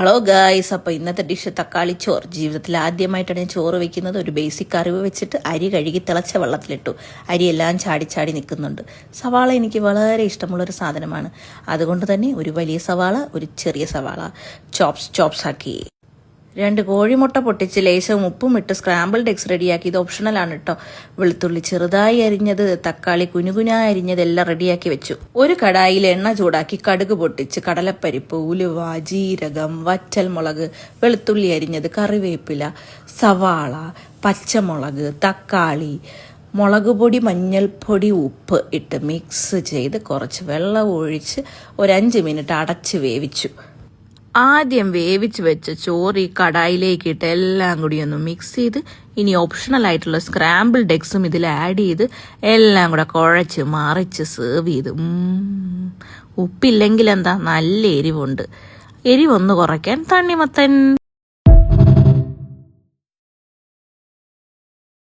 Hello guys അപ്പോൾ ഇന്നത്തെ dish തക്കാളി ചോറ്. ജീവിതത്തിൽ ആദ്യമായിട്ടാണ് ഞാൻ ചോറ് വെക്കുന്നത്. ഒരു ബേസിക് അറിവ് വെച്ചിട്ട് അരി കഴുകി തിളച്ച വെള്ളത്തിലിട്ടു. അരി എല്ലാം ചാടി ചാടി നിൽക്കുന്നുണ്ട്. സവാള എനിക്ക് വളരെ ഇഷ്ടമുള്ളൊരു സാധനമാണ്. അതുകൊണ്ട് തന്നെ ഒരു വലിയ സവാള ഒരു ചെറിയ സവാള. ചോപ്സ് ചോപ്സ് ആക്കി. രണ്ട് കോഴിമുട്ട പൊട്ടിച്ച് ലേശവും ഉപ്പും ഇട്ട് സ്ക്രാമ്പിൾഡ് എഗ്സ് റെഡിയാക്കി ഇത് ഓപ്ഷണലാണ് കേട്ടോ വെളുത്തുള്ളി ചെറുതായി അരിഞ്ഞത് തക്കാളി കുനുകുനാ അരിഞ്ഞത് എല്ലാം റെഡിയാക്കി വെച്ചു. ഒരു കടായിൽ എണ്ണ ചൂടാക്കി കടുക് പൊട്ടിച്ച് കടലപ്പരിപ്പ് ഉലുവ ജീരകം വറ്റൽ മുളക് വെളുത്തുള്ളി അരിഞ്ഞത് കറിവേപ്പില സവാള പച്ചമുളക് തക്കാളി മുളക് പൊടി മഞ്ഞൾപ്പൊടി ഉപ്പ് ഇട്ട് മിക്സ് ചെയ്ത് കുറച്ച് വെള്ളം ഒഴിച്ച് ഒരു അഞ്ച് മിനിറ്റ് അടച്ച് വേവിച്ചു. ആദ്യം വേവിച്ച് വെച്ച ചോറ് ഈ കടായിലേക്ക് ഇട്ട് എല്ലാം കൂടി ഒന്ന് മിക്സ് ചെയ്ത് ഇനി ഓപ്ഷണൽ ആയിട്ടുള്ള സ്ക്രാമ്പിൾ ഡെക്സും ഇതിൽ ആഡ് ചെയ്ത് എല്ലാം കൂടെ കുഴച്ച് മറിച്ച് സേർവ് ചെയ്ത്. ഉപ്പില്ലെങ്കിൽ എന്താ നല്ല എരിവുണ്ട്. എരിവൊന്ന് കുറയ്ക്കാൻ തണ്ണിമത്തൻ.